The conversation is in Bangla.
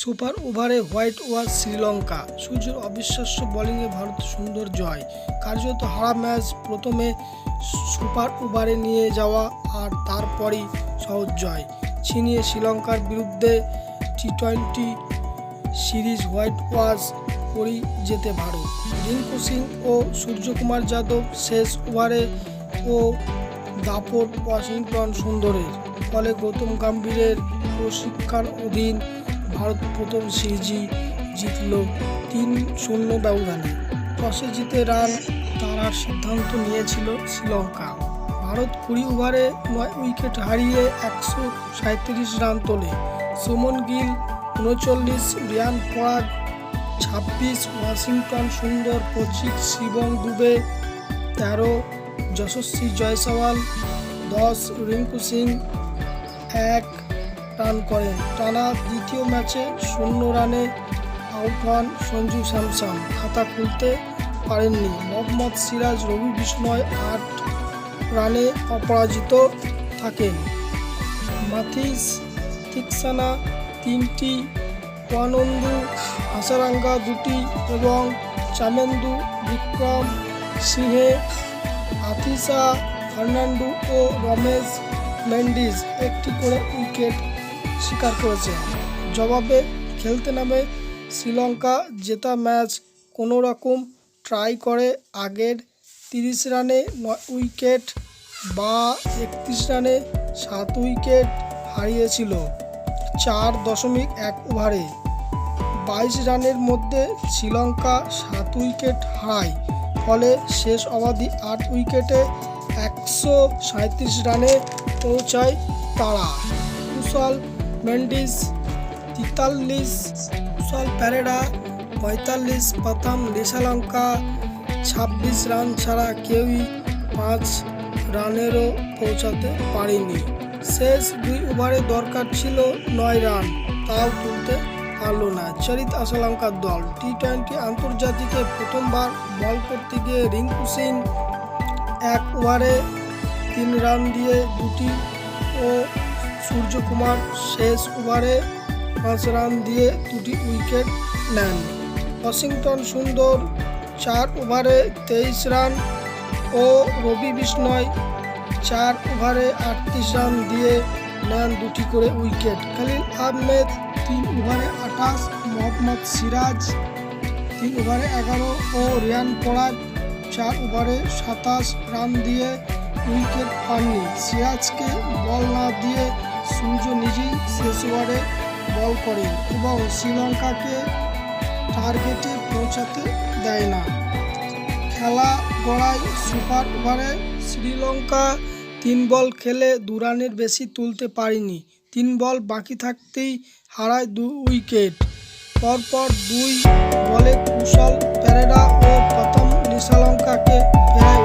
সুপার ওভারে হোয়াইট ওয়াশ শ্রীলঙ্কা। সূর্যের অবিশ্বাস্য বোলিংয়ে ভারত সুন্দর জয়। কার্যত হারা ম্যাচ প্রথমে সুপার ওভারে নিয়ে যাওয়া আর তারপরই সহজ জয়। ছিনিয়ে শ্রীলঙ্কার বিরুদ্ধে T twenty series whitewash করেই যেতে ভারত। রিঙ্কু সিং ও সূর্যকুমার যাদব শেষ ওভারে ও দাপট ওয়াশিংটন সুন্দরের। ফলে গৌতম গম্ভীরের প্রশিক্ষণ অধীন ভারত প্রথম সিরিজই জিতল তিন শূন্য ব্যবধানে। টসে জিতে রান তারার সিদ্ধান্ত নিয়েছিল শ্রীলঙ্কা। ভারত কুড়ি ওভারে নয় উইকেট হারিয়ে একশো সাঁত্রিশ রান তোলে। সুমন গিল উনচল্লিশ, রিয়ান পরাগ ছাব্বিশ, ওয়াশিংটন সুন্দর পঁচিশ শিবং দুবে তেরো, যশস্বী জয়সওয়াল দশ, রিঙ্কু সিং এক রান করেন। টানা দ্বিতীয় ম্যাচে শূন্য রানে আউট হন সঞ্জু স্যামসন। খাতা খুলতে পারেননি। মোহাম্মদ সিরাজ রবি বিষ্ণয় আট রানে অপরাজিত থাকেন। মাথিস তিকসানা তিনটি, ওয়ানন্দু হাসারাঙ্গা দুটি এবং চামেন্দু বিক্রম সিংহে আতিসা ফার্নান্ডু ও রমেশ মেন্ডিস একটি করে উইকেট শিকার করেছে। জবাবে খেলতে নামে শ্রীলঙ্কা, জেতা ম্যাচ কোনো রকম ট্রাই করে আগের তিরিশ রানে নয় উইকেট বা একত্রিশ রানে সাত উইকেট হারিয়েছিল চার দশমিক এক ওভারে। বাইশ রানের মধ্যে শ্রীলঙ্কা সাত উইকেট হারায়, ফলে শেষ অবধি আট উইকেটে একশো সাঁত্রিশ রানে পৌঁছায় তারা। কুশল মেন্ডিস তেতাল্লিশ কুশল প্যারেডা পঁয়তাল্লিশ প্রথম শ্রীলঙ্কা ছাব্বিশ রান ছাড়া কেউই পাঁচ রানেরও পৌঁছাতে পারেনি। শেষ দুই ওভারে দরকার ছিল নয় রান, তাও তুলতে পারল না। চরিত আশালঙ্কার দল টি টোয়েন্টি আন্তর্জাতিকে প্রথমবার বল করতে গিয়ে রিঙ্কু সিং এক ওভারে তিন রান দিয়ে দুটি ও সূর্যকুমার শেষ ওভারে পাঁচ রান দিয়ে দুটি উইকেট নেন। ওয়াশিংটন সুন্দর চার ওভারে তেইশ রান ও রবি বিষ্ণয় চার ওভারে আটত্রিশ রান দিয়ে নেন দুটি করে উইকেট। খালিল আহমেদ তিন ওভারে আঠাশ, মোহাম্মদ সিরাজ তিন ওভারে এগারো ও রিয়ান পরাগ চার ওভারে সাতাশ রান দিয়ে উইকেট পাননি। সিরাজকে বল না দিয়ে সূর্য নিজেই শেষ ওভারে বল করে এবং শ্রীলঙ্কাকে টার্গেটে পৌঁছাতে দেয় না। খেলা গড়ায় সুপার ওভারে শ্রীলঙ্কা তিন বল খেলে দু রানের বেশি তুলতে পারেনি। তিন বল বাকি থাকতেই হারায় দু উইকেট। পরপর দুই বলে কুশল প্যারেডা ও প্রথম শ্রীলঙ্কাকে ফেরায়